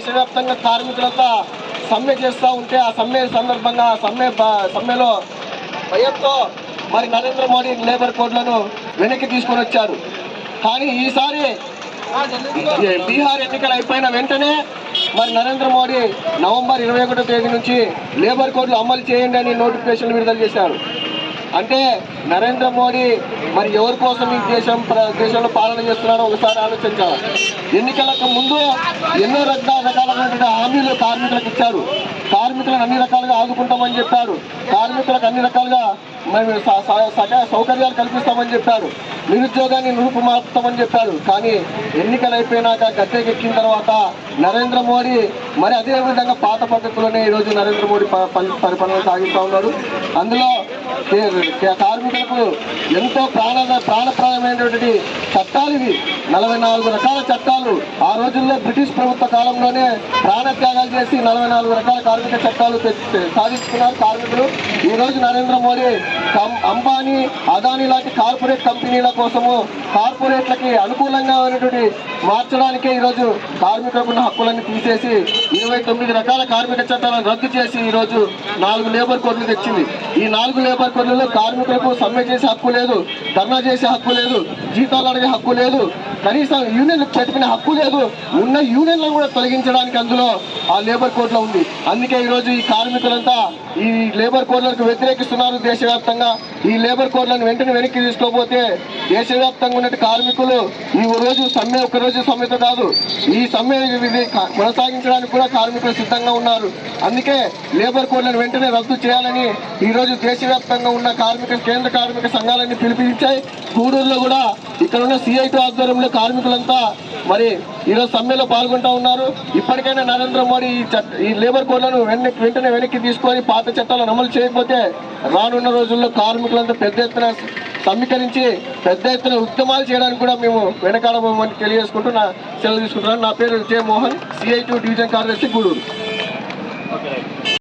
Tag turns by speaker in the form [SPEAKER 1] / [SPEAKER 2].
[SPEAKER 1] దేశవ్యాప్తంగా కార్మికులంతా సమ్మె చేస్తూ ఉంటే ఆ సమ్మె సందర్భంగా ఆ సమ్మె సమ్మెలో భయంతో మరి నరేంద్ర మోడీ లేబర్ కోడ్లను వెనక్కి తీసుకొని వచ్చారు. కానీ ఈసారి బీహార్ ఎన్నికలు అయిపోయిన వెంటనే మరి నరేంద్ర మోడీ నవంబర్ ఇరవై ఒకటో తేదీ నుంచి లేబర్ కోడ్లు అమలు చేయండి అని నోటిఫికేషన్ విడుదల చేశారు. అంటే నరేంద్ర మోడీ మరి ఎవరి కోసం ఈ దేశం ప్ర- దేశంలో పాలన చేస్తున్నారో ఒకసారి ఆలోచించాలి. ఎన్నికలకు ముందు ఎన్నో రకాల రకాలైనటువంటి హామీలు కార్మికులకు ఇచ్చారు. కార్మికులను అన్ని రకాలుగా ఆదుకుంటామని చెప్పారు. కార్మికులకు అన్ని రకాలుగా మేము సౌకర్యాలు కల్పిస్తామని చెప్పారు. నిరుద్యోగాన్ని నురుపు మార్పుతామని చెప్పారు. కానీ ఎన్నికలు అయిపోయినాక గట్టెకెక్కిన తర్వాత నరేంద్ర మోడీ మరి అదే విధంగా పాత పద్ధతిలోనే ఈరోజు నరేంద్ర మోడీ పరిపాలన సాగిస్తూ ఉన్నారు. అందులో కార్మికులకు ఎంతో ప్రాణ ప్రాణప్రాయమైనటువంటి చట్టాలు ఇవి. నలభై నాలుగు రకాల చట్టాలు. ఆ రోజుల్లో బ్రిటిష్ ప్రభుత్వ కాలంలోనే ప్రాణత్యాగాలు చేసి నలభై నాలుగు రకాల కార్మిక చట్టాలు తెచ్చి- సాధించుకున్నారు కార్మికులు. ఈ రోజు నరేంద్ర మోడీ అంబానీ అదానీ లాంటి కార్పొరేట్ కంపెనీల కోసము కార్పొరేట్లకి అనుకూలంగా ఉన్నటువంటి మార్చడానికే ఈరోజు కార్మికులకు ఉన్న హక్కులన్నీ తీసేసి ఇరవై తొమ్మిది రకాల కార్మిక చట్టాలను రద్దు చేసి ఈరోజు నాలుగు లేబర్ కోడ్లు తెచ్చింది. ఈ నాలుగు లేబర్ కోడ్లలో కార్మికులకు సమ్మె చేసే హక్కు లేదు ధర్నా చేసే హక్కు లేదు జీతాలు అడిగే హక్కు లేదు కనీసం యూనియన్ చెప్పిన హక్కు లేదు. ఉన్న యూనియన్లను కూడా తొలగించడానికి అందులో ఆ లేబర్ కోడ్లో ఉంది. అందుకే ఈరోజు ఈ కార్మికులంతా ఈ లేబర్ కోడ్లకు వ్యతిరేకిస్తున్నారు దేశవ్యాప్తంగా. ఈ లేబర్ కోడ్లను వెంటనే వెనక్కి తీసుకోకపోతే దేశవ్యాప్తంగా ఉన్న కార్మికులు ఈ రోజు సమ్మె ఒక రోజు సమ్మెతో కాదు. ఈ సమ్మె ఇది కొనసాగించడానికి కూడా కార్మికులు సిద్ధంగా ఉన్నారు. అందుకే లేబర్ కోడ్లను వెంటనే రద్దు చేయాలని ఈ రోజు దేశవ్యాప్తంగా ఉన్న కార్మిక కేంద్ర కార్మిక సంఘాలన్నీ పిలిపించాయి. గూడూరులో కూడా ఇక్కడ ఉన్న సిఐటి ఆధ్వర్యంలో కార్మికులంతా మరి ఈరోజు సమ్మెలో పాల్గొంటా ఉన్నారు. ఇప్పటికైనా నరేంద్ర మోడీ ఈ లేబర్ కోడ్లను వెనక్కి వెంటనే వెనక్కి తీసుకొని పాత చట్టాలను అమలు చేయకపోతే రానున్న రోజుల్లో కార్మికులంతా పెద్ద ఎత్తున సమీకరించి పెద్ద ఎత్తున ఉద్యమాలు చేయడానికి కూడా మేము వెనకాడబోమని తెలియజేసుకుంటూ నా సెలవు తీసుకుంటున్నాను. నా పేరు జే మోహన్ డివిజన్ కార్యదర్శి గూడూరు.